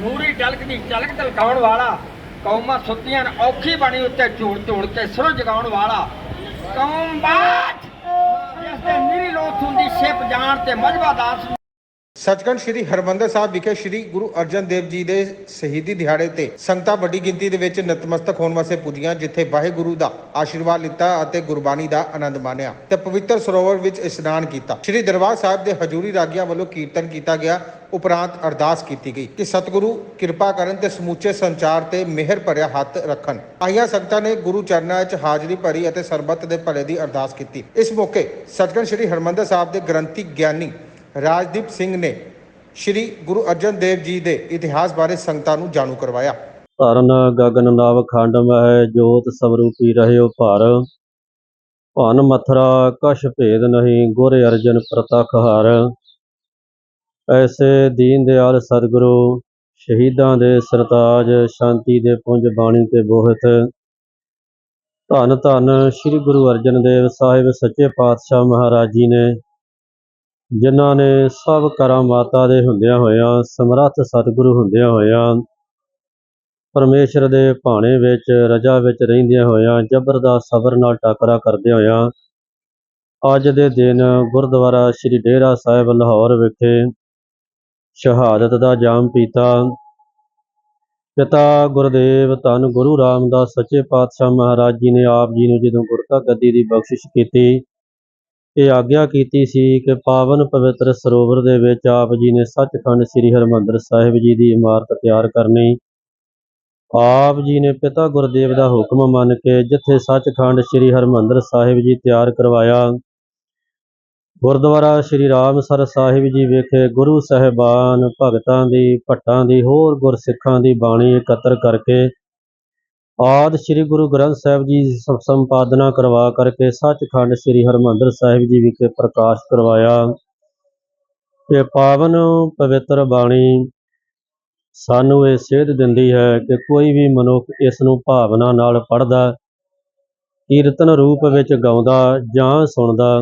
ਨੂਰੀ ਟਲਕ ਦੀ ਝਲਕ ਤਲਕਾਉਣ ਵਾਲਾ, ਕੌਮਾਂ ਸੁੱਤੀਆਂ ਨੂੰ ਔਖੀ ਬਣੀ ਉੱਤੇ ਝੂੜ ਝੂੜ ਕੇ ਸਿਰੋਂ ਜਗਾਉਣ ਵਾਲਾ। ਕੌਮ ਬਾਤ! ਜਿਸ ਤੇ ਨਿਰੀ ਲੋਥ ਹੁੰਦੀ, ਸਿਪ ਜਾਣ ਤੇ ਮਜਬਾ ਦਾਸ ਸੱਚਖੰਡ ਸ੍ਰੀ ਹਰਮੰਦਰ ਸਾਹਿਬ ਵਿਖੇ ਸ੍ਰੀ ਗੁਰੂ ਅਰਜਨ ਦੇਵ ਜੀ ਦੇ ਸ਼ਹੀਦੀ ਦਿਹਾੜੇ ਤੇ ਸੰਗਤਾਂ ਵੱਡੀ ਗਿਣਤੀ ਦੇ ਵਿੱਚ ਨਤਮਸਤਕ ਹੋਣ ਵਾਸਤੇ ਪੁੱਜੀਆਂ, ਜਿੱਥੇ ਵਾਹਿਗੁਰੂ ਦਾ ਆਸ਼ੀਰਵਾਦ ਲਿੱਤਾ ਅਤੇ ਗੁਰਬਾਣੀ ਦਾ ਆਨੰਦ ਮਾਣਿਆ ਤੇ ਪਵਿੱਤਰ ਸਰੋਵਰ ਵਿੱਚ ਇਸ਼ਨਾਨ ਕੀਤਾ। ਸ੍ਰੀ ਦਰਬਾਰ ਸਾਹਿਬ ਦੇ ਹਜੂਰੀ ਰਾਗੀਆਂ ਵੱਲੋਂ ਕੀਰਤਨ ਕੀਤਾ ਗਿਆ। ਉਪਰੰਤ ਅਰਦਾਸ ਕੀਤੀ ਗਈ ਕਿ ਸਤਿਗੁਰੂ ਕਿਰਪਾ ਕਰਨ ਤੇ ਸਮੁੱਚੇ ਸੰਚਾਰ ਤੇ ਮਿਹਰ ਭਰਿਆ ਹੱਥ ਰੱਖਣ। ਆਈਆਂ ਸੰਗਤਾਂ ਨੇ ਗੁਰੂ ਚਰਨਾਂ ਵਿੱਚ ਹਾਜ਼ਰੀ ਭਰੀ ਅਤੇ ਸਰਬੱਤ ਦੇ ਭਲੇ ਦੀ ਅਰਦਾਸ ਕੀਤੀ। ਇਸ ਮੌਕੇ ਸੱਚਖੰਡ ਸ੍ਰੀ ਹਰਮੰਦਰ ਸਾਹਿਬ ਦੇ ਗ੍ਰੰਥੀ ਗਿਆਨੀ ਰਾਜਦੀਪ ਸਿੰਘ ਨੇ ਸ੍ਰੀ ਗੁਰੂ ਅਰਜਨ ਦੇਵ ਜੀ ਦੇ ਇਤਿਹਾਸ ਬਾਰੇ ਸੰਗਤਾਂ ਨੂੰ ਜਾਣੂ ਕਰਵਾਇਆ। ਧਰਨ ਗਗਨ ਨਵ ਖੰਡ ਮਹਿ ਜੋਤ ਸਵਰੂਪੀ ਰਹਿਓ ਭਾਰ। ਭਨ ਮਥਰਾ ਕਛ ਭੇਦ ਨਹੀਂ ਗੁਰ ਅਰਜਨ ਪ੍ਰਤਖ ਹਰ। ਐਸੇ ਦੀਨ ਦਿਆਲ ਸਤਿਗੁਰੂ, ਸ਼ਹੀਦਾਂ ਦੇ ਸਰਤਾਜ, ਸ਼ਾਂਤੀ ਦੇ ਪੁੰਜ ਬਾਣੀ ਤੇ ਬੋਹਿਤ। ਧੰਨ ਧੰਨ ਸ੍ਰੀ ਗੁਰੂ ਅਰਜਨ ਦੇਵ ਸਾਹਿਬ ਸੱਚੇ ਪਾਤਸ਼ਾਹ ਮਹਾਰਾਜ ਜੀ ਨੇ ਜਿਨ੍ਹਾਂ ਨੇ ਸਭ ਕਰਾਂ ਮਾਤਾ ਦੇ ਹੁੰਦਿਆਂ ਹੋਇਆਂ, ਸਮਰੱਥ ਸਤਿਗੁਰੂ ਹੁੰਦਿਆਂ ਹੋਇਆਂ, ਪਰਮੇਸ਼ਰ ਦੇ ਭਾਣੇ ਵਿੱਚ, ਰਜਾ ਵਿੱਚ ਰਹਿੰਦਿਆਂ ਹੋਇਆਂ, ਜਬਰ ਦਾ ਸਬਰ ਨਾਲ ਟਾਕਰਾ ਕਰਦਿਆਂ ਹੋਇਆਂ, ਅੱਜ ਦੇ ਦਿਨ ਗੁਰਦੁਆਰਾ ਸ੍ਰੀ ਡੇਰਾ ਸਾਹਿਬ ਲਾਹੌਰ ਵਿਖੇ ਸ਼ਹਾਦਤ ਦਾ ਜਾਮ ਪੀਤਾ। ਪਿਤਾ ਗੁਰਦੇਵ ਧੰਨ ਗੁਰੂ ਰਾਮਦਾਸ ਸੱਚੇ ਪਾਤਸ਼ਾਹ ਮਹਾਰਾਜ ਜੀ ਨੇ ਆਪ ਜੀ ਨੂੰ ਜਦੋਂ ਗੁਰਤਾ ਗੱਦੀ ਦੀ ਬਖਸ਼ਿਸ਼ ਕੀਤੀ ਇਹ ਆਗਿਆ ਕੀਤੀ ਸੀ ਕਿ ਪਾਵਨ ਪਵਿੱਤਰ ਸਰੋਵਰ ਦੇ ਵਿੱਚ ਆਪ ਜੀ ਨੇ ਸੱਚਖੰਡ ਸ੍ਰੀ ਹਰਿਮੰਦਰ ਸਾਹਿਬ ਜੀ ਦੀ ਇਮਾਰਤ ਤਿਆਰ ਕਰਨੀ। ਆਪ ਜੀ ਨੇ ਪਿਤਾ ਗੁਰਦੇਵ ਦਾ ਹੁਕਮ ਮੰਨ ਕੇ ਜਿੱਥੇ ਸੱਚਖੰਡ ਸ੍ਰੀ ਹਰਿਮੰਦਰ ਸਾਹਿਬ ਜੀ ਤਿਆਰ ਕਰਵਾਇਆ, ਗੁਰਦੁਆਰਾ ਸ੍ਰੀ ਰਾਮਸਰ ਸਾਹਿਬ ਜੀ ਵਿਖੇ ਗੁਰੂ ਸਾਹਿਬਾਨ ਭਗਤਾਂ ਦੀ, ਭੱਟਾਂ ਦੀ, ਹੋਰ ਗੁਰਸਿੱਖਾਂ ਦੀ ਬਾਣੀ ਇਕੱਤਰ ਕਰਕੇ ਆਦ ਸ੍ਰੀ ਗੁਰੂ ਗ੍ਰੰਥ ਸਾਹਿਬ ਜੀ ਸੰਪਾਦਨਾ ਕਰਵਾ ਕਰਕੇ ਸੱਚਖੰਡ ਸ੍ਰੀ ਹਰਿਮੰਦਰ ਸਾਹਿਬ ਜੀ ਵਿਖੇ ਪ੍ਰਕਾਸ਼ ਕਰਵਾਇਆ। ਇਹ ਪਾਵਨ ਪਵਿੱਤਰ ਬਾਣੀ ਸਾਨੂੰ ਇਹ ਸੇਧ ਦਿੰਦੀ ਹੈ ਕਿ ਕੋਈ ਵੀ ਮਨੁੱਖ ਇਸ ਨੂੰ ਭਾਵਨਾ ਨਾਲ ਪੜ੍ਹਦਾ, ਕੀਰਤਨ ਰੂਪ ਵਿੱਚ ਗਾਉਂਦਾ ਜਾਂ ਸੁਣਦਾ,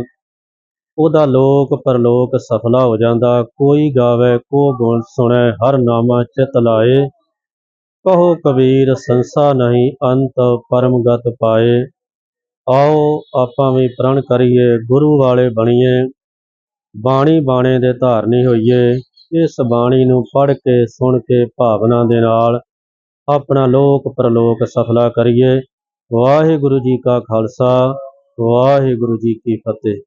ਉਹਦਾ ਲੋਕ ਪਰਲੋਕ ਸਫਲਾ ਹੋ ਜਾਂਦਾ। ਕੋਈ ਗਾਵੇ, ਕੋ ਗੁਣ ਸੁਣੈ, ਹਰ ਨਾਮਾ ਚਿਤ ਲਾਏ। ਕਹੋ ਕਬੀਰ, ਸੰਸਾ ਨਹੀਂ, ਅੰਤ ਪਰਮਗਤ ਪਾਏ। ਆਓ ਆਪਾਂ ਵੀ ਪ੍ਰਣ ਕਰੀਏ, ਗੁਰੂ ਵਾਲੇ ਬਣੀਏ। ਬਾਣੀ ਬਾਣੇ ਦੇ ਧਾਰਨੀ ਹੋਈਏ। ਇਸ ਬਾਣੀ ਨੂੰ ਪੜ੍ਹ ਕੇ, ਸੁਣ ਕੇ ਭਾਵਨਾ ਦੇ ਨਾਲ ਆਪਣਾ ਲੋਕ ਪ੍ਰਲੋਕ ਸਫਲਾ ਕਰੀਏ। ਵਾਹਿਗੁਰੂ ਜੀ ਕਾ ਖਾਲਸਾ, ਵਾਹਿਗੁਰੂ ਜੀ ਕੀ ਫਤਿਹ।